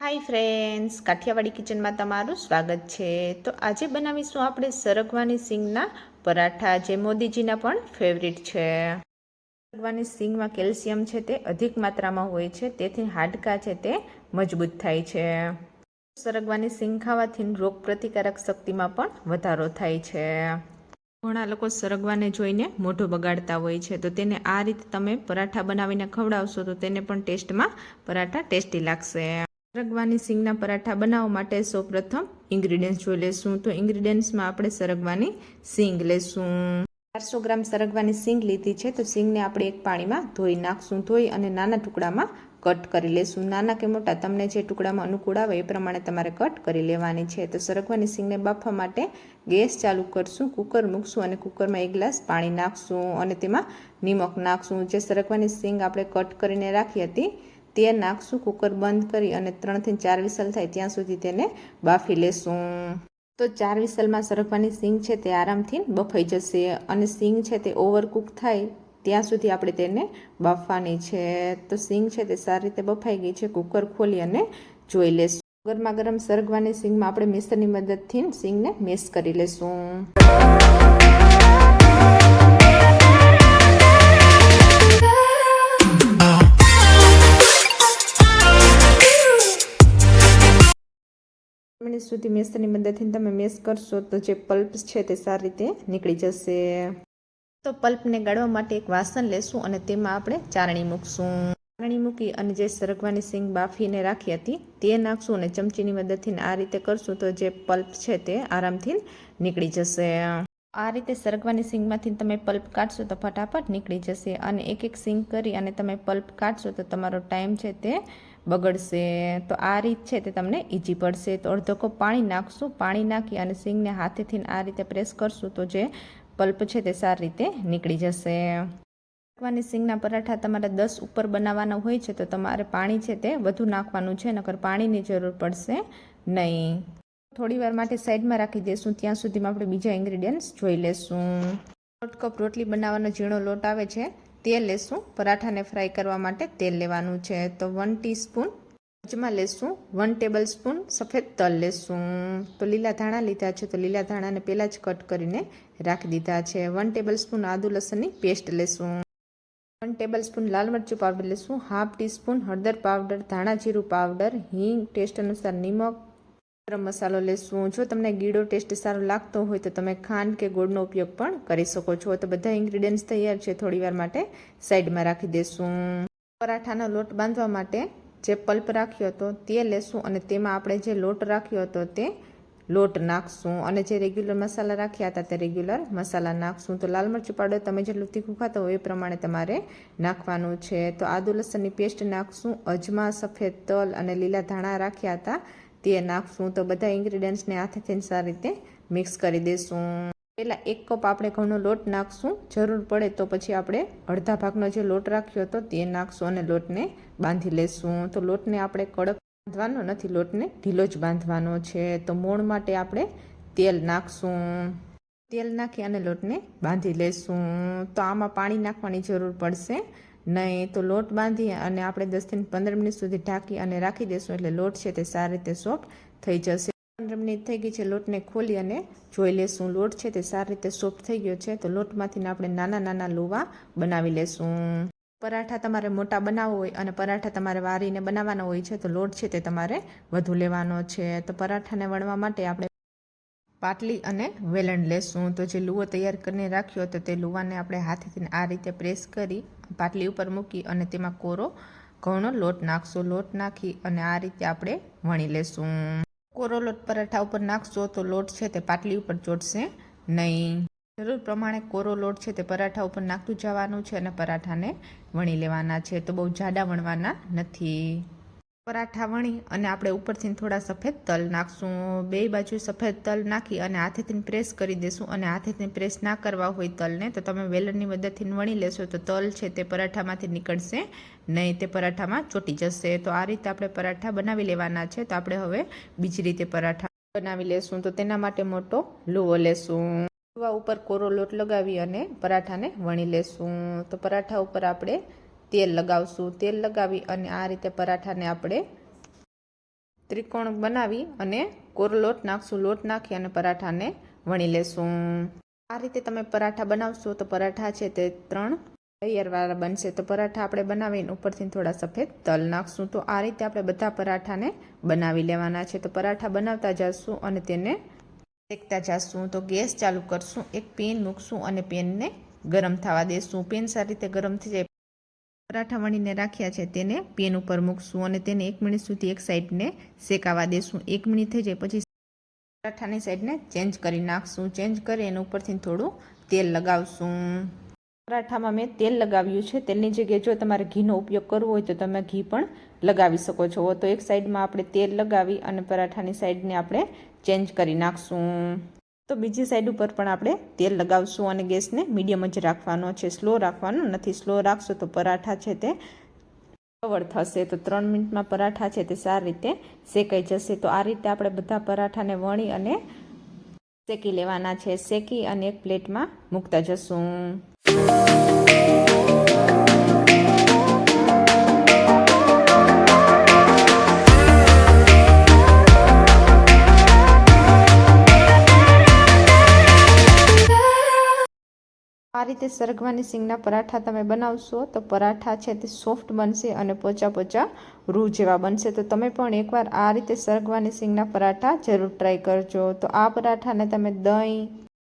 Hi friends, Kathiawadi કિચનમાં તમારું સ્વાગત છે. તો આજે બનાવીશું આપણે સરગવાની સિંગના પરાઠા, જે મોદીજીના પણ ફેવરિટ છે. સરગવાની સિંગમાં કેલ્શિયમ છે તે અધિક માત્રામાં હોય છે, તેથી હાડકાં છે તે મજબૂત થાય છે. સરગવાની સિંગ ખાવાથી રોગ પ્રતિકારક શક્તિમાં પણ વધારો થાય છે. ઘણા લોકો સરગવાને જોઈને મોઢું બગાડતા હોય છે, તો તેને આ રીતે તમે પરાઠા બનાવીને ખવડાવશો તો તેને પણ ટેસ્ટમાં પરાઠા ટેસ્ટી લાગશે. સરગવાની સિંગના પરાઠા બનાવવા માટે સૌપ્રથમ ઇન્ગ્રીડિયન્ટ્સ જોઈ લેશું. તો ઇન્ગ્રીડિયન્ટ્સમાં આપણે સરગવાની સિંગ લેશું. ચારસો ગ્રામ સરગવાની સિંગ લીધી છે. તો સિંગને આપણે એક પાણીમાં ધોઈ નાખશું. ધોઈ અને નાના ટુકડામાં કટ કરી લેશું. નાના કે મોટા, તમને જે ટુકડામાં અનુકૂળ આવે એ પ્રમાણે તમારે કટ કરી લેવાની છે. તો સરગવાની સિંગને બાફવા માટે ગેસ ચાલુ કરશું, કુકર મૂકશું અને કુકરમાં એક ગ્લાસ પાણી નાખશું અને તેમાં નિમક નાખશું. જે સરગવાની સિંગ આપણે કટ કરીને રાખી હતી તે નાખશું કુકર બંધ કરી અને ત્રણથી ચાર વિસલ થાય ત્યાં સુધી તેને બાફી લેશું. તો ચાર વિસલમાં સરગવાની સિંગ છે તે આરામથી બફાઈ જશે અને સિંગ છે તે ઓવરકુક થાય ત્યાં સુધી આપણે તેને બાફવાની છે. તો સિંગ છે તે સારી રીતે બફાઈ ગઈ છે કુકર ખોલી અને જોઈ લેશું. ગરમા ગરમ સરગવાની સિંગમાં આપણે મિક્સરની મદદથી સિંગને મિક્સ કરી લેશું. સુધી મેસની મદદથી તમે મેસ કરશો તો જે પલ્પ છે તે સારી રીતે નીકળી જશે. તો પલ્પને ગાળવા માટે એક વાસણ લેશું અને તેમાં આપણે ચારણી મૂકશું. ચારણી મૂકી અને જે સરગવાની સિંગ બાફીને રાખી હતી તે નાખશું અને ચમચીની મદદથી આ રીતે કરશું તો જે પલ્પ છે તે આરામથી નીકળી જશે. આ રીતે સરગવાની સિંગમાંથી તમે પલ્પ કાઢશો તો ફટાફટ નીકળી જશે અને એક એક સિંગ કરી અને તમે પલ્પ કાઢશો તો તમારો ટાઈમ છે તે બગડશે. તો આ રીત છે તે તમને ઈજી પડશે. તો અડધો કપ પાણી નાખશું. પાણી નાખી અને સિંગને હાથેથી આ રીતે પ્રેસ કરશું તો જે પલ્પ છે તે સારી રીતે નીકળી જશે. નાખવાની સિંગના પરાઠા તમારે દસ ઉપર બનાવવાના હોય છે તો તમારે પાણી છે તે વધુ નાખવાનું છે, નકર પાણીની જરૂર પડશે નહીં. થોડી વાર માટે સાઈડમાં રાખી દઈશું ત્યાં સુધીમાં આપણે બીજા ઇન્ગ્રીડિયન્ટ્સ જોઈ લેશું. દોઢ કપ રોટલી બનાવવાનો ઝીણો લોટ આવે છે. તેલ લેશું. પરાઠાને ફ્રાય કરવા માટે તેલ લેવાનું છે. તો વન ટીસ્પૂન અજમા લેશું. વન ટેબલ સ્પૂન સફેદ તલ લેશું. તો લીલા ધાણા લીધા છે. તો લીલા ધાણાને પહેલાં જ કટ કરીને રાખી દીધા છે. વન ટેબલ સ્પૂન આદુ લસણની પેસ્ટ લેશું. વન ટેબલ સ્પૂન લાલ મરચું પાવડર લેશું. હાફ ટીસ્પૂન હળદર પાવડર ધાણા જીરું પાવડર હિંગ ટેસ્ટ અનુસાર નિમક ગરમ મસાલો લેશું. જો તમને ગીડો ટેસ્ટ સારો લાગતો હોય તો તમે ખાંડ કે ગોળનો ઉપયોગ પણ કરી શકો છો. તો બધા ઇન્ગ્રીડિયન્ટ્સ તૈયાર છે થોડીવાર માટે સાઈડમાં રાખી દેશું. પરાઠાનો લોટ બાંધવા માટે જે પલ્પ રાખ્યો હતો તે લેશું અને તેમાં આપણે જે લોટ રાખ્યો હતો તે લોટ નાખશું. અને જે રેગ્યુલર મસાલા રાખ્યા હતા તે રેગ્યુલર મસાલા નાખશું. તો લાલ મરચું પાવડર તમે જેટલું તીખું ખાતા હોય એ પ્રમાણે તમારે નાખવાનું છે. તો આદુ લસણની પેસ્ટ નાખશું. અજમા, સફેદ તલ અને લીલા ધાણા રાખ્યા હતા. તે નાખશું તો બધા ઇન્ગ્રીડિયન્ટ્સને હાથેથી સારી રીતે મિક્સ કરી દઈશું પહેલાં એક કપ આપણે ઘઉંનો લોટ નાખશું. જરૂર પડે તો પછી આપણે અડધા ભાગનો જે લોટ રાખ્યો હતો તે નાખશું અને લોટને બાંધી લેશું. તો લોટને આપણે કડક બાંધવાનો નથી, લોટને ઢીલો જ બાંધવાનો છે. તો મોણ માટે આપણે તેલ નાખશું. તેલ નાખી અને લોટને બાંધી લેશું. તો આમાં પાણી નાખવાની જરૂર પડશે. નહીં, તો લોટ બાંધી અને આપણે દસથી પંદર મિનિટ સુધી ઢાંકી અને રાખી દઈશું એટલે લોટ છે તે સારી રીતે સોફ્ટ થઈ જશે. પંદર મિનિટ થઈ ગઈ છે લોટને ખોલી અને જોઈ લેશું. લોટ છે તે સારી રીતે સોફ્ટ થઈ ગયો છે, તો લોટમાંથી આપણે નાના નાના લોવા બનાવી લેશું. પરાઠા તમારે મોટા બનાવવો હોય અને પરાઠા તમારે વારીને બનાવવાના હોય છે, તો લોટ છે તે તમારે વધુ લેવાનો છે. તો પરાઠાને વણવા માટે આપણે પાટલી અને વેલણ લેશું. તો જે લુવો તૈયાર કરીને રાખ્યો હતો તે લુવાને આપણે હાથેથી આ રીતે પ્રેસ કરી પાટલી ઉપર મૂકી અને તેમાં કોરો ઘઉંનો લોટ નાખશું. લોટ નાખી અને આ રીતે આપણે વણી લેશું. કોરો લોટ પરાઠા ઉપર નાખશો તો લોટ છે તે પાટલી ઉપર ચોટશે નહીં. જરૂર પ્રમાણે કોરો લોટ છે તે પરાઠા ઉપર નાખતું જવાનું છે અને પરાઠાને વણી લેવાના છે. તો બહુ જાડા વણવાના નથી. પરાઠા વણી અને આપણે ઉપરથી થોડા સફેદ તલ નાખશું. બે બાજુ સફેદ તલ નાખી અને હાથેથી પ્રેસ કરી દેશું અને હાથેથી પ્રેસ ના કરવા હોય તલને તો તમે વેલણની મદદથી વણી લેશો તો તલ છે તે પરાઠામાંથી નીકળશે નહીં તે પરાઠામાં ચોટી જશે. તો આ રીતે આપણે પરાઠા બનાવી લેવાના છે. તો આપણે હવે બીજી રીતે પરાઠા બનાવી લેશું. તો તેના માટે મોટો લુવો લેશું. લુવા ઉપર કોરો લોટ લગાવી અને પરાઠાને વણી લેશું. તો પરાઠા ઉપર આપણે તેલ લગાવશું. તેલ લગાવી અને આ રીતે પરાઠાને આપણે ત્રિકોણ બનાવી અને કોરો લોટ નાખશું. લોટ નાખી અને પરાઠાને વણી લેશું. આ રીતે તમે પરાઠા બનાવશો તો પરાઠા છે તે ત્રણ તૈયારવાળા બનશે. તો પરાઠા આપણે બનાવીને ઉપરથી થોડા સફેદ તલ નાખશું. તો આ રીતે આપણે બધા પરાઠાને બનાવી લેવાના છે. તો પરાઠા બનાવતા જશું અને તેને શેકતા જશું. તો ગેસ ચાલુ કરશું. એક પેન મૂકશું અને પેનને ગરમ થવા દેશું. પેન સારી રીતે ગરમ થઈ જાય પરાઠા વણીને રાખ્યા છે તેને પેન ઉપર મૂકશું અને તેને એક મિનિટ સુધી એક સાઈડને શેકાવા દેશું. એક મિનિટ થઈ જાય પછી પરાઠાની સાઈડને ચેન્જ કરી નાખશું. ચેન્જ કરી એના ઉપરથી થોડું તેલ લગાવશું. પરાઠામાં મેં તેલ લગાવ્યું છે. તેલની જગ્યાએ જો તમારે ઘીનો ઉપયોગ કરવો હોય તો તમે ઘી પણ લગાવી શકો છો. તો એક સાઈડમાં આપણે તેલ લગાવી અને પરાઠાની સાઈડને આપણે ચેન્જ કરી નાખશું. તો બીજી સાઈડ ઉપર પણ આપણે તેલ લગાવશું અને ગેસને મીડિયમ જ રાખવાનો છે. સ્લો રાખવાનો, નથી સ્લો રાખશો તો પરાઠા છે તે કવર થશે. તો ત્રણ મિનિટમાં પરાઠા છે તે સારી રીતે શેકાઈ જશે. તો આ રીતે આપણે બધા પરાઠાને વણી અને શેકી લેવાના છે. શેકી અને એક પ્લેટમાં મૂકતા જશું. રીતે સરગવાની સિંગના પરાઠા તમે બનાવશો, તો પરાઠા છે તે સોફ્ટ બનશે અને પોચા પોચા રૂ જેવા બનશે. તો તમે પણ એકવાર આ રીતે સરગવાની સિંગના પરાઠા જરૂર ટ્રાય કરજો. તો આ પરાઠાને તમે દહીં,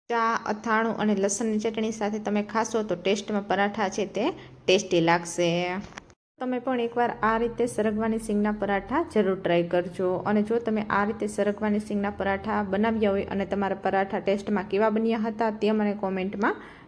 ચા, અથાણું અને લસણની ચટણી સાથે તમે ખાશો, તો ટેસ્ટમાં પરાઠા છે તે ટેસ્ટી લાગશે. તમે પણ એકવાર આ રીતે સરગવાની સિંગના પરાઠા જરૂર ટ્રાય કરજો. અને જો તમે આ રીતે સરગવાની સિંગના પરાઠા બનાવ્યા હોય અને તમારા પરાઠા ટેસ્ટમાં કેવા બન્યા હતા તે મને કોમેન્ટમાં